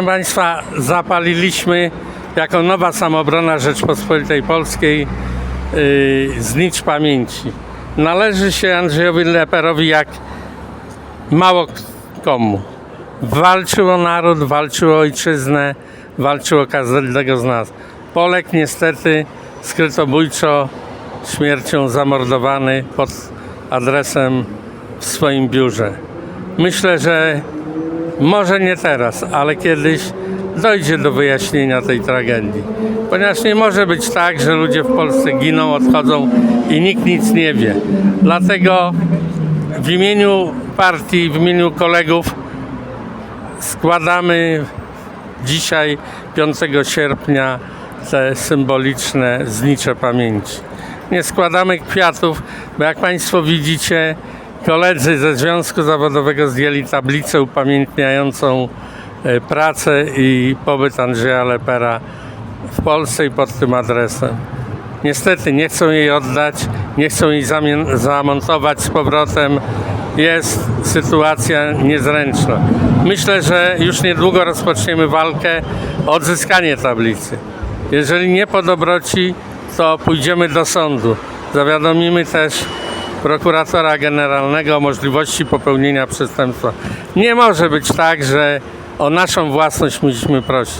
Proszę Państwa, zapaliliśmy jako nowa samobrona Rzeczpospolitej Polskiej yy, znicz pamięci. Należy się Andrzejowi Leperowi jak mało komu. Walczył o naród, walczył o ojczyznę, walczył o każdego z nas. Polek niestety skrytobójczo śmiercią zamordowany pod adresem w swoim biurze. Myślę, że może nie teraz, ale kiedyś dojdzie do wyjaśnienia tej tragedii. Ponieważ nie może być tak, że ludzie w Polsce giną, odchodzą i nikt nic nie wie. Dlatego w imieniu partii, w imieniu kolegów składamy dzisiaj, 5 sierpnia, te symboliczne znicze pamięci. Nie składamy kwiatów, bo jak Państwo widzicie, koledzy ze Związku Zawodowego zdjęli tablicę upamiętniającą e, pracę i pobyt Andrzeja Lepera w Polsce i pod tym adresem. Niestety nie chcą jej oddać, nie chcą jej zamontować z powrotem. Jest sytuacja niezręczna. Myślę, że już niedługo rozpoczniemy walkę o odzyskanie tablicy. Jeżeli nie po dobroci, to pójdziemy do sądu. Zawiadomimy też prokuratora generalnego o możliwości popełnienia przestępstwa. Nie może być tak, że o naszą własność musimy prosić.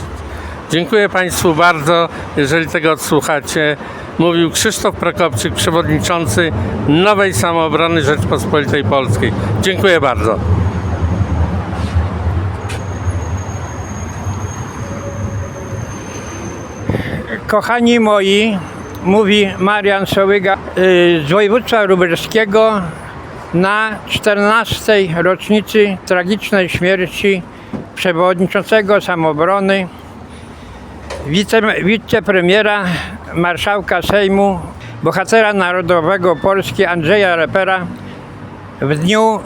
Dziękuję Państwu bardzo, jeżeli tego odsłuchacie. Mówił Krzysztof Prokopczyk, przewodniczący Nowej Samoobrony Rzeczpospolitej Polskiej. Dziękuję bardzo. Kochani moi, mówi Marian Sołyga y, z województwa lubelskiego na 14. rocznicy tragicznej śmierci przewodniczącego samobrony, wice, wicepremiera, marszałka Sejmu, bohatera narodowego Polski Andrzeja Repera w dniu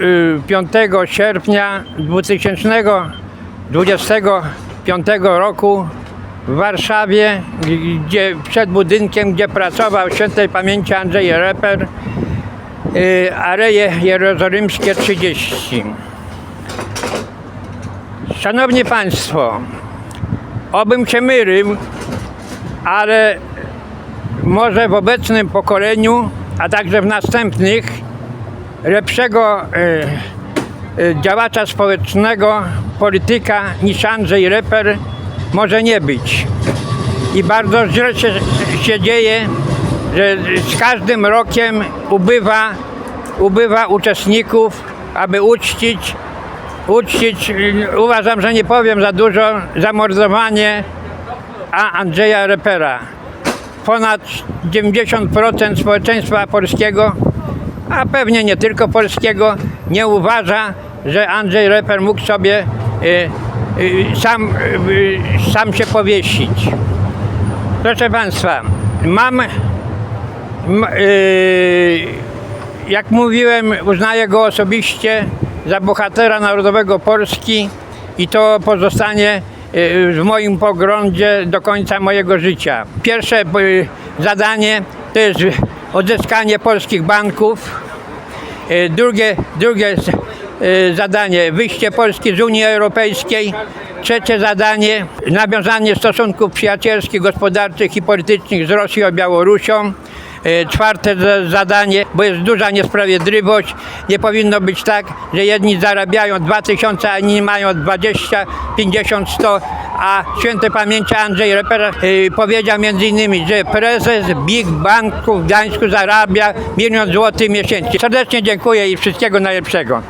y, y, 5 sierpnia 2025 roku w Warszawie, gdzie przed budynkiem, gdzie pracował świętej pamięci Andrzej Reper, y, Areje Jerozolimskie 30. Szanowni Państwo, obym się mylił, ale może w obecnym pokoleniu, a także w następnych, lepszego y, y, działacza społecznego, polityka niż Andrzej Reper może nie być. I bardzo źle się, się dzieje, że z każdym rokiem ubywa, ubywa uczestników, aby uczcić, uczcić, uważam, że nie powiem za dużo, zamordowanie a Andrzeja Repera. Ponad 90% społeczeństwa polskiego, a pewnie nie tylko polskiego, nie uważa, że Andrzej Reper mógł sobie y, sam, y, sam się powiesić. Proszę Państwa, mam, y, jak mówiłem, uznaję go osobiście za bohatera narodowego Polski i to pozostanie y, w moim poglądzie do końca mojego życia. Pierwsze y, zadanie to jest odzyskanie polskich banków, Drugie, drugie zadanie wyjście Polski z Unii Europejskiej. Trzecie zadanie nawiązanie stosunków przyjacielskich, gospodarczych i politycznych z Rosją i Białorusią. E, Czwarte za- zadanie, bo jest duża niesprawiedliwość. Nie powinno być tak, że jedni zarabiają 2000, a inni mają 20, 50, 100. A świętej pamięci Andrzej Reper e, powiedział między innymi, że prezes Big Banku w Gdańsku zarabia milion złotych miesięcznie. Serdecznie dziękuję i wszystkiego najlepszego.